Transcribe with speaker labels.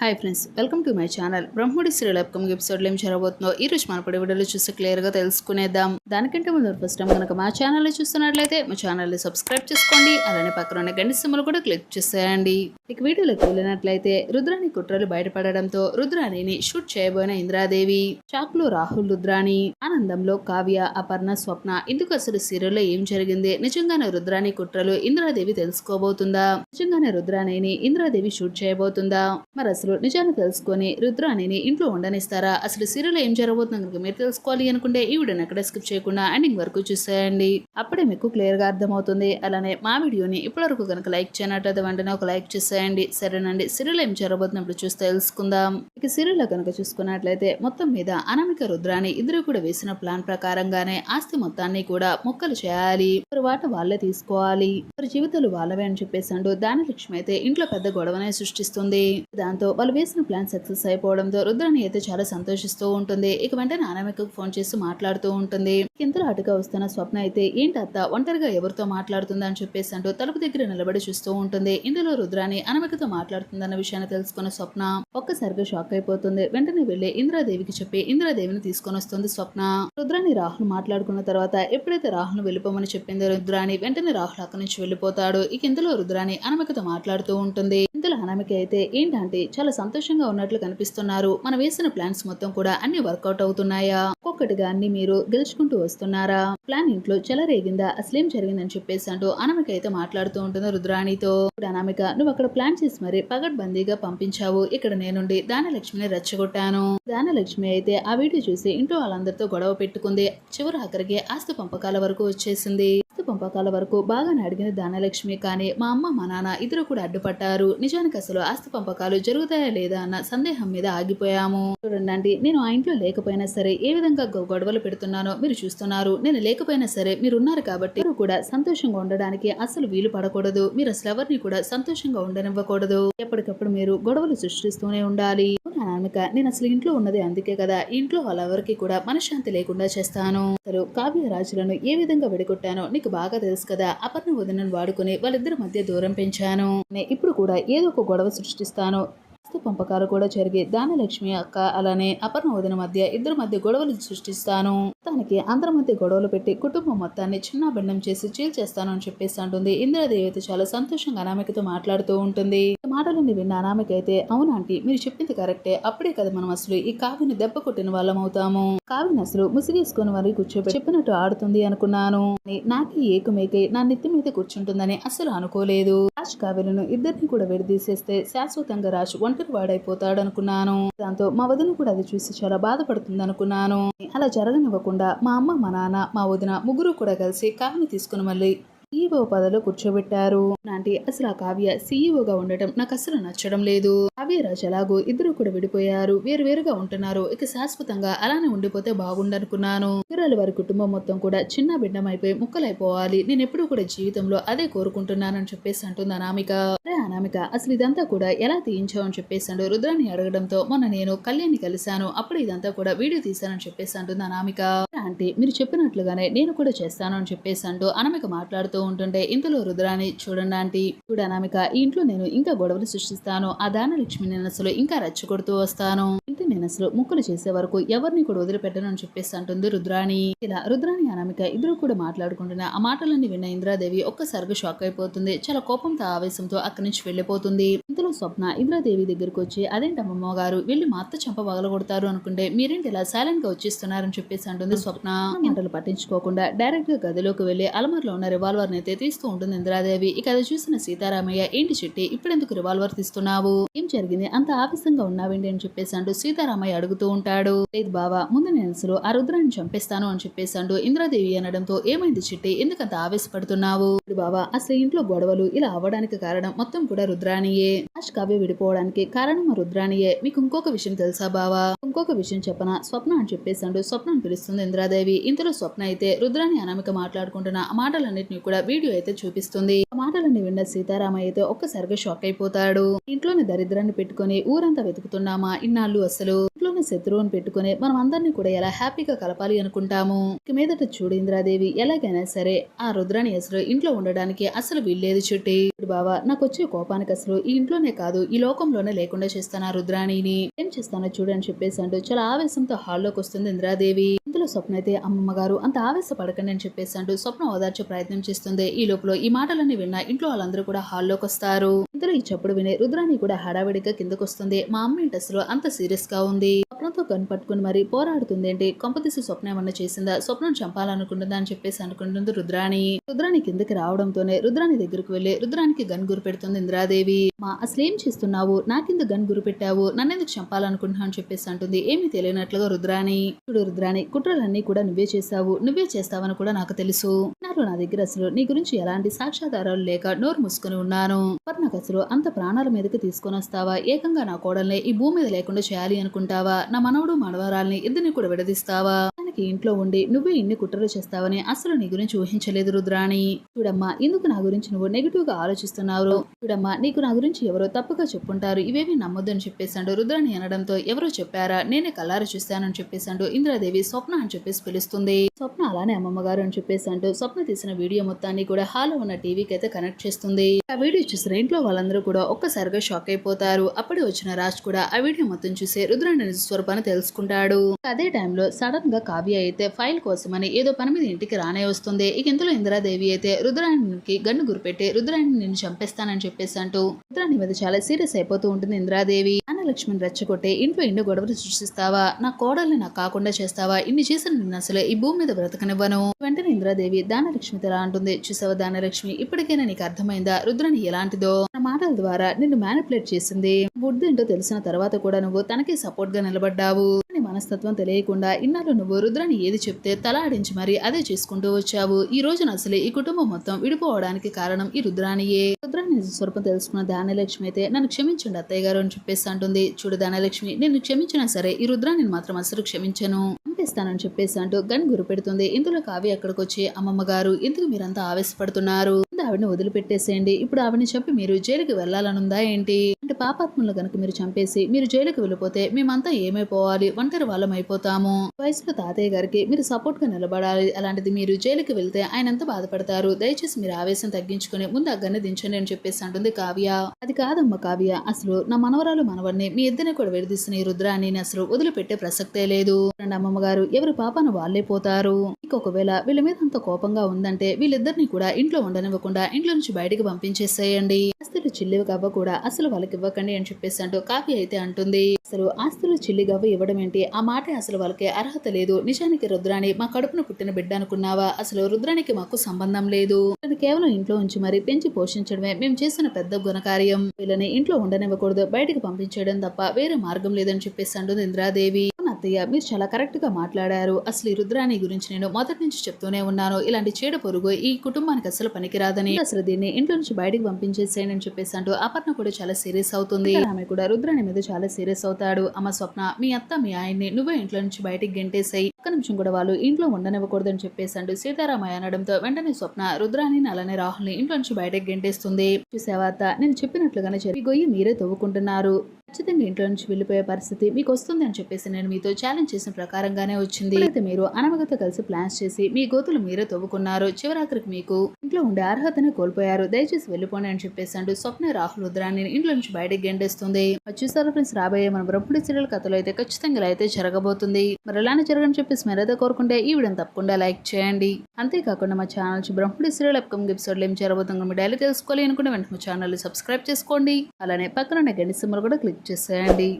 Speaker 1: Hi friends welcome to my channel Brahmadi serial upcoming ఎపిసోడ్లో ఏం జరగబోతుందో ఈ రోజు మన పడి వీడియోలో చూసి క్లియర్గా తెలుసుకునేద్దాం. దానికంటే ముందు ఫస్ట్ టైం కనుక మా ఛానల్ని చూస్తున్నట్లయితే మా ఛానల్ని సబ్స్క్రైబ్ చేసుకోండి. అలానే పక్కన ఉన్న గంట సింబల్ కూడా క్లిక్ చేసేయండి. ఇక వీడియోలోకి వెళ్ళినట్లయితే రుద్రాణి కుట్రలు బయటపడడంతో రుద్రాణిని షూట్ చేయబోయిన ఇంద్రాదేవి. షాక్లో రాహుల్ రుద్రాణి ఆనందంలో కావ్య అపర్ణ స్వప్న ఇందుకు అసలు సీరియల్లో ఏం జరిగింది? నిజంగానే రుద్రాణి కుట్రలు ఇంద్రాదేవి తెలుసుకోబోతుందా? నిజంగానే రుద్రాణిని ఇంద్రాదేవి షూట్ చేయబోతుందా? మరి అసలు నిజాన్ని తెలుసుకొని రుద్రాణిని ఇంట్లో ఉండనిస్తారా? అసలు సీరియల్లో ఏం జరగబోతుందో కనుక మీరు తెలుసుకోవాలి అనుకుంటే ఈ వీడియోని ఎక్కడ స్కిప్ చేయకుండా ఎండింగ్ వరకు చూసేయండి. అప్పుడే మీకు క్లియర్గా అర్థమవుతుంది. అలానే మా వీడియోని ఇప్పటివరకు కనుక లైక్ చేయనట్లయితే వెంటనే ఒక లైక్ చేసేయండి. సరేనండి. సీరియల్ ఏం చేరబోతున్నప్పుడు చూసి తెలుసుకుందాం. ఇక సీరియల్ కనుక చూసుకున్నట్లయితే మొత్తం మీద అనామిక రుద్రాన్ని ఇద్దరు కూడా వేసిన ప్లాన్ ప్రకారంగానే ఆస్తి మొత్తాన్ని కూడా మొక్కలు చేయాలి. వారి వాట వాళ్ళే తీసుకోవాలి. వారి జీవితాలు వాళ్ళవే అని చెప్పేసాడు దాని లక్ష్యం అయితే ఇంట్లో పెద్ద గొడవనే సృష్టిస్తుంది. దాంతో వాళ్ళు వేసిన ప్లాన్ సక్సెస్ అయిపోవడంతో రుద్రాన్ని అయితే చాలా సంతోషిస్తూ ఉంటుంది. ఇక వెంటనే అనామికకు ఫోన్ చేసి మాట్లాడుతూ ఉంటుంది. ఇంతలో అటుగా వస్తున్న స్వప్న అయితే ఏంటి అత్త? ఒంటరిగా ఎవరితో మాట్లాడుతుందని చెప్పేసి అంటూ తలుపు దగ్గర నిలబడి చూస్తూ ఉంటుంది. ఇందులో రుద్రాన్ని అనామికతో మాట్లాడుతుందన్న విషయాన్ని తెలుసుకున్న స్వప్న ఒక్కసారిగా షాక్ అయిపోతుంది. వెంటనే వెళ్ళి ఇంద్రాదేవికి చెప్పి ఇంద్రాదేవిని తీసుకొని వస్తుంది స్వప్న. రుద్రాని రాహుల్ మాట్లాడుకున్న తర్వాత ఎప్పుడైతే రాహుల్ వెళ్ళిపోమని చెప్పిందో రుద్రాని వెంటనే రాహుల్ అక్కడి నుంచి వెళ్ళిపోతాడు. ఇక ఇందులో రుద్రాని అనామికతో మాట్లాడుతూ ఉంటుంది. ఇందులో అనామిక అయితే ఏంటంటే చాలా సంతోషంగా ఉన్నట్లు కనిపిస్తున్నారు. మనం వేసిన ప్లాన్స్ మొత్తం కూడా అన్ని వర్కౌట్ అవుతున్నాయా? ఒక్కొక్కటిగా అన్ని మీరు గెలుచుకుంటూ వస్తున్నారా? ప్లాన్ ఇంట్లో చెలరేగిందా? అసలేం జరిగిందని చెప్పేసి అంటూ అనామిక అయితే మాట్లాడుతూ ఉంటుంది రుద్రాణితో. ఇప్పుడు అనామిక నువ్వు అక్కడ ప్లాన్ చేసి మరి పగడ్బందీగా పంపించావు. ఇక్కడ నేనుండి దానలక్ష్మిని రెచ్చగొట్టాను. దానలక్ష్మి అయితే ఆ వీడియో చూసి ఇంట్లో వాళ్ళందరితో గొడవ పెట్టుకుంది. చివరి ఆఖరికి ఆస్తి పంపకాల వరకు వచ్చేసింది. పంపకాల వరకు బాగానే అడిగింది దానలక్ష్మి కానీ మా అమ్మ మా నాన్న ఇద్దరు కూడా అడ్డుపట్టారు నిజానికి అసలు ఆస్తి పంపకాలు జరుగుతాయా లేదా అన్న సందేహం మీద ఆగిపోయాము. చూడండి నేను ఆ ఇంట్లో లేకపోయినా సరే ఏ విధంగా గొ- గొడవలు పెడుతున్నానో మీరు చూస్తున్నారు. నేను లేకపోయినా సరే మీరు ఉన్నారు కాబట్టి మీరు కూడా సంతోషంగా ఉండడానికి అసలు వీలు పడకూడదు. మీరు అసలు ఎవరిని కూడా సంతోషంగా ఉండనివ్వకూడదు. ఎప్పటికప్పుడు మీరు గొడవలు సృష్టిస్తూనే ఉండాలి. అనామిక నేను అసలు ఇంట్లో ఉన్నది అందుకే కదా. ఇంట్లో వాళ్ళెవరికి కూడా మనశ్శాంతి లేకుండా చేస్తాను. అసలు కావ్య రాజులను ఏ విధంగా విడగొట్టానో నీకు బాగా తెలుసు కదా. అపర్ణ వదనను వాడుకుని వాళ్ళిద్దరి మధ్య దూరం పెంచాను. ఇప్పుడు కూడా ఏదో ఒక గొడవ సృష్టిస్తాను. ఆస్తి పంపకాలు కూడా జరిగి దానలక్ష్మి అక్క అలానే అపర్ణ వదిన మధ్య ఇద్దరి మధ్య గొడవలు సృష్టిస్తాను. తనకి అందరి మధ్య గొడవలు పెట్టి కుటుంబం మొత్తాన్ని చిన్న భిన్నం చేసి చీల్చేస్తాను అని చెప్పేసి అంటుంది. ఇందిరాదేవి అయితే చాలా సంతోషంగా అనామికతో మాట్లాడుతూ ఉంటుంది. ఈ మాటలన్నీ విన్న అనామిక అయితే అవునా ఆంటీ మీరు చెప్పింది కరెక్టే. అప్పుడే కదా మనం అసలు ఈ కావిని దెబ్బ కొట్టిన వాళ్ళం అవుతాము. కావిని అసలు ముసిగేసుకుని వారికి కూర్చోబెట్టి చెప్పినట్టు ఆడుతుంది అనుకున్నాను. నాకి ఏకమేకై నా నెత్తి మీద కూర్చుంటుందని అస్సలు అనుకోలేదు. రాజ్ కావ్యలను ఇద్దరిని కూడా విడదీసేస్తే శాశ్వతంగా రాజ్ ఒంటరి వాడైపోతాడు అనుకున్నాను దాంతో మా వదిన కూడా అది చూసి చాలా బాధపడుతుంది అనుకున్నాను అలా జరగనివ్వకుండా మా అమ్మ మా నాన్న మా వదిన ముగ్గురు కూడా కలిసి కావ్యని తీసుకుని మళ్ళీ సీఈఓ పదవిలో కూర్చోబెట్టారు. నాంటి అసలు ఆ కావ్య సీఈఓగా ఉండటం నాకు అసలు నచ్చడం లేదు. కావ్యరాజ్ ఎలాగో ఇద్దరు కూడా విడిపోయారు. వేరు వేరుగా ఉంటున్నారు. ఇక శాశ్వతంగా అలానే ఉండిపోతే బాగుండనుకున్నాను. ఇద్దరు వారి కుటుంబం మొత్తం కూడా చిన్న బిడ్డమైపోయి ముక్కలైపోవాలి. నేను ఎప్పుడు కూడా జీవితంలో అదే కోరుకుంటున్నానని చెప్పేసి అంటుంది అనామిక. అరే అనామిక అసలు ఇదంతా కూడా ఎలా తీయించావని చెప్పేసి అంటూ రుద్రాన్ని అడగడంతో మొన్న నేను కళ్యాణ్ని కలిశాను. అప్పుడు ఇదంతా కూడా వీడియో తీశానని చెప్పేసి అంటుంది అనామిక. అంటే మీరు చెప్పినట్లుగానే నేను కూడా చేస్తాను అని చెప్పేసి అంటూ అనామిక మాట్లాడుతూ ఉంటుంటే ఇంతలో రుద్రాని చూడండి ఆంటీ చూడు అనామిక ఈ ఇంట్లో నేను ఇంకా గొడవలు సృష్టిస్తాను. ఆ దానలక్ష్మి నేను అసలు ఇంకా రెచ్చగొడుతూ వస్తాను. అసలు ముక్కలు చేసే వరకు ఎవరిని కూడా వదిలిపెట్టను అని చెప్పేసి అంటుంది రుద్రాణి. ఇలా రుద్రాణి అనామిక ఇద్దరు కూడా మాట్లాడుకుంటున్న ఆ మాటలన్నీ విన్న ఇంద్రాదేవి ఒక్కసారిగా షాక్ అయిపోతుంది. చాలా కోపంతో ఆవేశంతో అక్కడి నుంచి వెళ్ళిపోతుంది. ఇంతలో స్వప్న ఇంద్రాదేవి దగ్గరికి వచ్చి అదేంటమ్మమ్మ గారు వెళ్ళి మా అత్త చంప పగలగొడతారు అనుకుంటే మీరేంటి ఇలా సైలెంట్గా వచ్చేస్తున్నారని చెప్పేసి అంటుంది స్వప్న. ఆ మాటలు పట్టించుకోకుండా డైరెక్ట్గా గదిలోకి వెళ్ళి అలమార్లో ఉన్న రివాల్వర్ అయితే తీస్తూ ఉంటుంది ఇంద్రాదేవి. ఇక అది చూసిన సీతారామయ్య ఏంటి చిట్టి ఇప్పుడెందుకు రివాల్వర్ తీస్తున్నావు? ఏం జరిగింది? అంత ఆవేశంగా ఉన్నావేంటి? అని చెప్పేసి అంటూ సీతారామయ్య అడుగుతూ ఉంటాడు లేదు బావా ముందు నేను అసలు ఆ రుద్రాన్ని చంపేస్తాను అని చెప్పేశాడు. ఇంద్రాదేవి అనడంతో ఏమైంది చిట్టి? ఎందుకంత ఆవేశపడుతున్నావు? ఇప్పుడు బావా అసలు ఇంట్లో గొడవలు ఇలా అవ్వడానికి కారణం మొత్తం కూడా రుద్రాణియే. ఆష్ కావ్య విడిపోవడానికి కారణం రుద్రాణియే. మీకు ఇంకొక విషయం తెలుసా బావా? ఇంకొక విషయం చెప్పనా? స్వప్న అని చెప్పేసాడు అంటూ అని పిలుస్తుంది ఇంద్రాదేవి. ఇంతలో స్వప్న అయితే రుద్రాణి అనామిక మాట్లాడుకుంటున్న ఆ మాటలన్నింటినీ కూడా వీడియో అయితే చూపిస్తుంది. ఆ మాటలన్నీ విన్న సీతారామ అయితే ఒక్కసారిగా షాక్ అయిపోతాడు. ఇంట్లోని దరిద్రాన్ని పెట్టుకొని ఊరంతా వెతుకుతున్నామా? ఇన్నాళ్ళు అసలు. ఇంట్లోనే శత్రువుని పెట్టుకునే మనం అందరినీ కూడా ఎలా హ్యాపీగా కలపాలి అనుకుంటాము? ఇక మీదట చూడు ఇంద్రాదేవి ఎలాగైనా సరే ఆ రుద్రాని అసలు ఇంట్లో ఉండడానికి అసలు వీల్లేదు చుట్టి. బావా నాకు వచ్చే కోపానికి అసలు ఈ ఇంట్లోనే కాదు ఈ లోకంలోనే లేకుండా చేస్తాను ఆ రుద్రాణిని. ఏం చేస్తానో చూడని చెప్పేసి అంటూ చాలా ఆవేశంతో హాల్లోకి వస్తుంది ఇంద్రాదేవి. ఇందులో స్వప్న అయితే అమ్మమ్మ గారు అంత ఆవేశపడకండి అని చెప్పేసి అంటూ స్వప్న ఓదార్చే ప్రయత్నం చేస్తుంది. ఈ లోపల ఈ మాటలన్నీ విన్న ఇంట్లో వాళ్ళందరూ కూడా హాల్లోకి వస్తారు. ఇందులో ఈ చప్పుడు వినే రుద్రాణి కూడా హడావిడిగా కిందకు వస్తుంది మా అమ్మ ఇంటి అసలు అంత సీరియస్గా ఉంది. గన్ కనిపట్టుకుని మరి పోరాడుతుంది ఏంటి కొంపతీసి స్వప్న ఏమన్నా చేసిందా? స్వప్నం చంపాలనుకుంటుందా అని చెప్పేసి అనుకుంటుంది రుద్రాణి. రుద్రాణి కిందకి రావడంతోనే రుద్రాణి దగ్గరకు వెళ్ళి రుద్రానికి గన్ గురి పెడుతుంది ఇంద్రాదేవి. మా అసలు ఏం చేస్తున్నావు నాకింద గన్ గురి పెట్టావు. నన్నెందుకు చంపాలనుకుంటున్నావు అని చెప్పేసి అంటుంది. ఏమీ తెలియనట్లుగా రుద్రాణి. చూడు రుద్రాణి కుట్రలన్నీ కూడా నువ్వే చేశావు. నువ్వే చేస్తావని కూడా నాకు తెలుసు. నాలో నా దగ్గర అసలు నీ గురించి ఎలాంటి సాక్ష్యాధారాలు లేక నోరు మూసుకుని ఉన్నాను. మరి నాకు అసలు అంత ప్రాణాల మీదకి తీసుకొని వస్తావా? ఏకంగా నా కోడల్ని ఈ భూమి మీద లేకుండా చేయాలి అనుకుంటావా? నా నా మనవడు మనవరాల్ని ఇద్దరిని కూడా విడదీస్తావా? నిజానికి ఇంట్లో ఉండి నువ్వే ఇన్ని కుట్రలు చేస్తావని అసలు నీ గురించి ఊహించలేదు రుద్రాణి. చూడమ్మా ఎందుకు నా గురించి నువ్వు నెగిటివ్గా ఆలోచిస్తున్నావు చూడమ్మా నీకు నా గురించి ఎవరో తప్పుగా చెప్పుంటారు. ఇవేవి నమ్మొద్దని చెప్పేశాడు రుద్రాణి అనడంతో ఎవరో చెప్పారా? నేనే కల్లారు చూస్తానని చెప్పేశాడు ఇంద్రాదేవి స్వప్న అని చెప్పేసి పిలుస్తుంది. స్వప్న అలానే అమ్మమ్మ గారు అని చెప్పేశాడు. స్వప్న తీసిన వీడియో మొత్తాన్ని కూడా హాల్లో ఉన్న టీవీకి అయితే కనెక్ట్ చేస్తుంది. ఆ వీడియో చూసిన ఇంట్లో వాళ్ళందరూ కూడా ఒక్కసారిగా షాక్ అయిపోతారు. అప్పుడే వచ్చిన రాజ్ కూడా ఆ వీడియో మొత్తం చూసి రుద్రాణి స్వరూపాన్ని తెలుసుకుంటాడు. అదే టైంలో సడన్గా కావ్య అయితే ఫైల్ కోసమని ఏదో పని మీద ఇంటికి రానే వస్తుంది. ఇక ఇంతలో ఇందిరాదేవి అయితే రుద్రాణికి గన్ను గురిపెట్టి రుద్రాణి నిన్ను చంపేస్తానని చెప్పేసి అంటూ రుద్రాణి మీద చాలా సీరియస్ అయిపోతూ ఉంటుంది ఇందిరాదేవి. లక్ష్మణ్ రెచ్చగొట్టే ఇంట్లో ఇండో గొడవలు సృష్టిస్తావా? నా కోడల్ని నాకు కాకుండా చేస్తావా? ఇన్ని చేసిన నిన్ను అసలు ఈ భూమి మీద బ్రతకనివ్వను. వెంటనే ఇంద్రాదేవి దానలక్ష్మి తెలా అంటుంది. చూసావా దానలక్ష్మి? ఇప్పటికైనా నీకు అర్థమైందా? రుద్రని ఎలాంటిదో? నా మాటల ద్వారా నిన్ను మ్యానిపులేట్ చేసింది. బుద్ధి ఏంటో తెలిసిన తర్వాత కూడా నువ్వు తనకి సపోర్ట్గా నిలబడ్డావు. నీ మనస్తత్వం తెలియకుండా ఇన్నాళ్ళు నువ్వు రుద్రాన్ని ఏది చెప్తే తల ఆడించి మరి అదే చేసుకుంటూ వచ్చావు. ఈ రోజున అసలే ఈ కుటుంబం మొత్తం విడిపోవడానికి కారణం ఈ రుద్రానియే. రుద్రాని స్వరూపం తెలుసుకున్న ధాన్యలక్ష్మి అయితే నన్ను క్షమించండి అత్తయ్య గారు అని చెప్పేసి అంటుంది. చూడు ధాన్యలక్ష్మి నేను క్షమించినా సరే ఈ రుద్రాన్ని మాత్రం అసలు క్షమించను. చంపేస్తానని చెప్పేసి అంటూ గన్ గురి పెడుతుంది. ఇందులో కావ్య అక్కడికి వచ్చి అమ్మమ్మ గారు ఎందుకు మీరంతా ఆవేశపడుతున్నారు? ఆవిడని వదిలిపెట్టేసేయండి. ఇప్పుడు ఆవిడని చెప్పి మీరు జైలుకి వెళ్ళాలనుందా ఏంటి? అంటే పాపాత్మలు కనుక మీరు చంపేసి మీరు జైలుకి వెళ్ళిపోతే మేమంతా ఏమైపోవాలి ఒంటరి వాళ్ళం అయిపోతాము. వయసులో తాతయ్య గారికి మీరు సపోర్ట్గా నిలబడాలి. అలాంటిది మీరు జైలుకి వెళ్తే ఆయన ఎంత బాధపడతారు? దయచేసి మీరు ఆవేశం తగ్గించుకుని ముందు ఆ దించండి అని చెప్పేసి అంటుంది కావ్య. అది కాదమ్మ కావ్య. అసలు నా మనవరాలు మనవడిని మీ ఇద్దరిని కూడా విడిదిస్తున్న ఈ రుద్రాన్ని అసలు వదిలిపెట్టే ప్రసక్తే లేదు. అమ్మమ్మ గారు ఎవరి పాపను వాళ్ళే పోతారు. మీకు ఒకవేళ వీళ్ళ మీద అంత కోపంగా ఉందంటే వీళ్ళిద్దరిని కూడా ఇంట్లో ఉండనివ్వకుండా ఇంట్లో నుంచి బయటకు పంపించేసేయండి. ఆస్తులు చిల్లివి గవ్వ కూడా అసలు వాళ్ళకి ఇవ్వకండి అని చెప్పేసి అంటూ కావ్య అయితే అంటుంది. అసలు ఆస్తులు చిల్లి గవ్వ ఇవ్వడం ఏంటి? ఆ మాట అసలు వాళ్ళకి అర్హత లేదు. నిజానికి రుద్రాణి మా కడుపున పుట్టిన బిడ్డ అనుకున్నావా? అసలు రుద్రానికి మాకు సంబంధం లేదు. కేవలం ఇంట్లో ఉంచి మరి పెంచి పోషించడమే మేము చేసిన పెద్ద గుణకార్యం వీళ్ళని ఇంట్లో ఉండనివ్వకూడదు. బయటకు పంపించేయడం తప్ప వేరే మార్గం లేదని చెప్పేసి అంటుంది ఇంద్రాదేవి. అత్తయ్య మీరు చాలా కరెక్ట్గా మాట్లాడారు. అసలు ఈ రుద్రాణి గురించి నేను మొదటి నుంచి చెప్తూనే ఉన్నాను. ఇలాంటి చీడ పొరుగు ఈ కుటుంబానికి అసలు పనికిరాదని. అసలు దీన్ని ఇంట్లో నుంచి బయటికి పంపించేసేయని అని చెప్పేసి అంటూ అపర్ణ కూడా చాలా సీరియస్ అవుతుంది. ఆమె కూడా రుద్రాణి మీద చాలా సీరియస్ అవుతాడు. అమ్మ స్వప్న మీ అత్త మీ ఆయన్ని నువ్వే ఇంట్లో నుంచి బయటికి గెంటేసాయి. ఒక్క నిమిషం కూడా వాళ్ళు ఇంట్లో ఉండనివ్వకూడదని చెప్పేసి సీతారామయ్య అనడంతో వెంటనే స్వప్న రుద్రాని అలానే రాహుల్ని ఇంట్లో నుంచి బయటకు గెంటేస్తుంది. చూసేవాత నేను చెప్పినట్లుగానే చెప్పి గొయ్యి మీరే తవ్వుకుంటున్నారు. ఖచ్చితంగా ఇంట్లో నుంచి వెళ్ళిపోయే పరిస్థితి మీకు వస్తుంది అని చెప్పేసి నేను మీతో ఛాలెంజ్ చేసిన ప్రకారంగానే వచ్చింది. అయితే మీరు అనవగత కలిసి ప్లాన్స్ చేసి మీ గోతులు మీరే తవ్వుకున్నారు. చివరాఖరికి మీకు ఇంట్లో ఉండే అర్హతనే కోల్పోయారు. దయచేసి వెళ్ళిపోండి అని చెప్పేసి స్వప్న రాహుల్ రుద్రాన్ని ఇంట్లో నుంచి బయటకు గెండేస్తుంది చూసారా ఫ్రెండ్స్ రాబోయే మన బ్రహ్మడి సీరియల్ కథలో అయితే ఖచ్చితంగా అయితే జరగబోతుంది. మరి ఇలానే జరగని చెప్పేసి మరైతే కోరుకుంటే ఈ వీడియోని తప్పకుండా లైక్ చేయండి. అంతేకాకుండా మా ఛానల్ నుంచి సీరియల్ అప్కమింగ్ ఎపిసోడ్లో ఏం జరగబోతుందో మీ డైలీ తెలుసుకోవాలి అనుకుంటే వెంటనే మా ఛానల్ సబ్స్క్రైబ్ చేసుకోండి. అలానే పక్కన ఉన్న గండి సింబల్ కూడా క్లిక్ చేసేయండి.